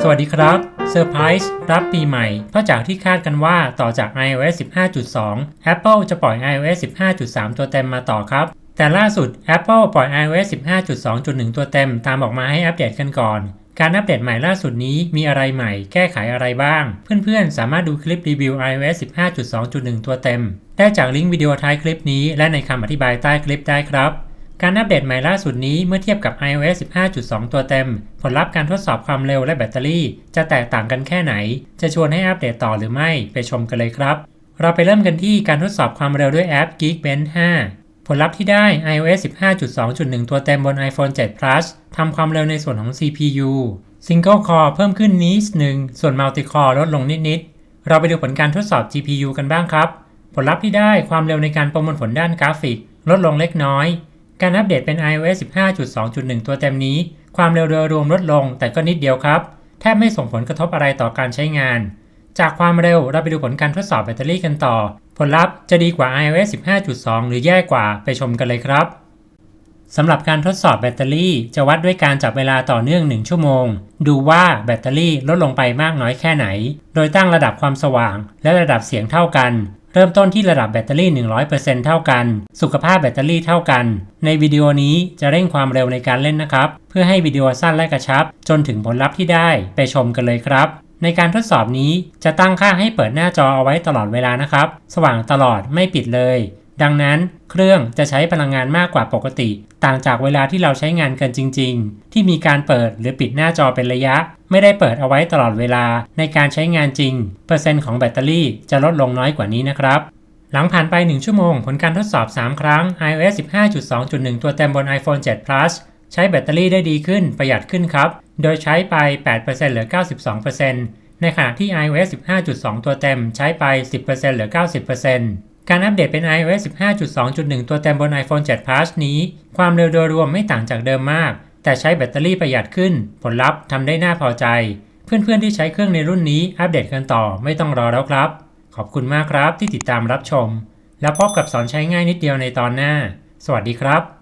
สวัสดีครับเซอร์ไพรส์รับปีใหม่ เพราะจากที่คาดกันว่าต่อจาก iOS 15.2 Apple จะปล่อย iOS 15.3 ตัวเต็มมาต่อครับ แต่ล่าสุด Apple ปล่อย iOS 15.2.1 ตัวเต็มตามออกมาให้อัปเดตกันก่อน การอัปเดตใหม่ล่าสุดนี้มีอะไรใหม่ แก้ไขอะไรบ้าง เพื่อนๆ สามารถดูคลิปรีวิว iOS 15.2.1 ตัวเต็ม ได้จากลิงก์วิดีโอท้ายคลิปนี้และในคำอธิบายใต้คลิปได้ครับ การอัปเดตใหม่ล่าสุดนี้เมื่อเทียบกับ iOS 15.2 ตัวเต็ม ผลลัพธ์การทดสอบความเร็วและแบตเตอรี่ จะแตกต่างกันแค่ไหน จะชวนให้อัปเดตต่อหรือไม่ไปชมกันเลยครับ เราไปเริ่มกันที่การทดสอบความเร็วด้วยแอป Geekbench 5 ผลลัพธ์ที่ได้ iOS 15.2.1 ตัวเต็มบน iPhone 7 Plus ทำความเร็วในส่วนของ CPU Single Core เพิ่มขึ้นนิดหนึ่งส่วน Multi Core ลดลงนิดๆ เราไปดูผลการทดสอบ GPU กันบ้างครับ ผลลัพธ์ที่ได้ความเร็วในการประมวลผลด้านกราฟิก ลดลงเล็กน้อย การอัปเดตเป็น iOS 15.2.1 ตัวเต็มนี้ ความเร็วโดยรวมลดลง แต่ก็นิดเดียวครับ แทบไม่ส่งผลกระทบอะไรต่อการใช้งาน จากความเร็วเราไปดูผลการทดสอบแบตเตอรี่กันต่อ ผลลัพธ์จะดีกว่า iOS 15.2 หรือแย่กว่าไปชมกันเลยครับสำหรับการทดสอบแบตเตอรี่ จะวัดด้วยการจับเวลาต่อเนื่อง 1 ชั่วโมง ดูว่าแบตเตอรี่ลดลงไปมากน้อยแค่ไหน โดยตั้งระดับความสว่าง และระดับเสียงเท่ากัน เริ่มต้นที่ระดับแบตเตอรี่ 100%เท่ากัน สุขภาพแบตเตอรี่เท่ากัน ในวิดีโอนี้จะเร่งความเร็วในการเล่นนะครับ เพื่อให้วิดีโอสั้นและกระชับ จนถึงผลลัพธ์ที่ได้ไปชมกันเลยครับ ในการทดสอบนี้จะตั้งค่าให้เปิดหน้าจอเอาไว้ตลอดเวลานะครับ สว่างตลอดไม่ปิดเลย ดังนั้นเครื่องจะใช้พลังงานมากกว่าปกติ ต่างจากเวลาที่เราใช้งานกันจริง ๆ ที่มีการเปิดหรือปิดหน้าจอเป็นระยะ ไม่ได้เปิดเอาไว้ตลอดเวลาในการใช้งานจริง เปอร์เซ็นต์ของแบตเตอรี่จะลดลงน้อยกว่านี้นะครับหลังผ่านไป 1 ชั่วโมง ผลการทดสอบ 3 ครั้ง iOS 15.2.1 ตัวเต็มบน iPhone 7 Plus ใช้แบตเตอรี่ได้ดีขึ้นประหยัดขึ้นครับ โดยใช้ไป 8%เหลือ 92%ในขณะที่ iOS 15.2 ตัวเต็มใช้ไป 10%เหลือ 90% การอัปเดตเป็น iOS 15.2.1 ตัวเต็มบน iPhone 7 Plus นี้ ความเร็วโดยรวมไม่ต่างจากเดิมมาก แต่ใช้แบตเตอรี่ประหยัดขึ้น ผลลัพธ์ทำได้น่าพอใจ เพื่อนๆที่ใช้เครื่องในรุ่นนี้อัปเดตกันต่อไม่ต้องรอแล้วครับ ขอบคุณมากครับที่ติดตามรับชม แล้วพบกับสอนใช้ง่ายนิดเดียวในตอนหน้า สวัสดีครับ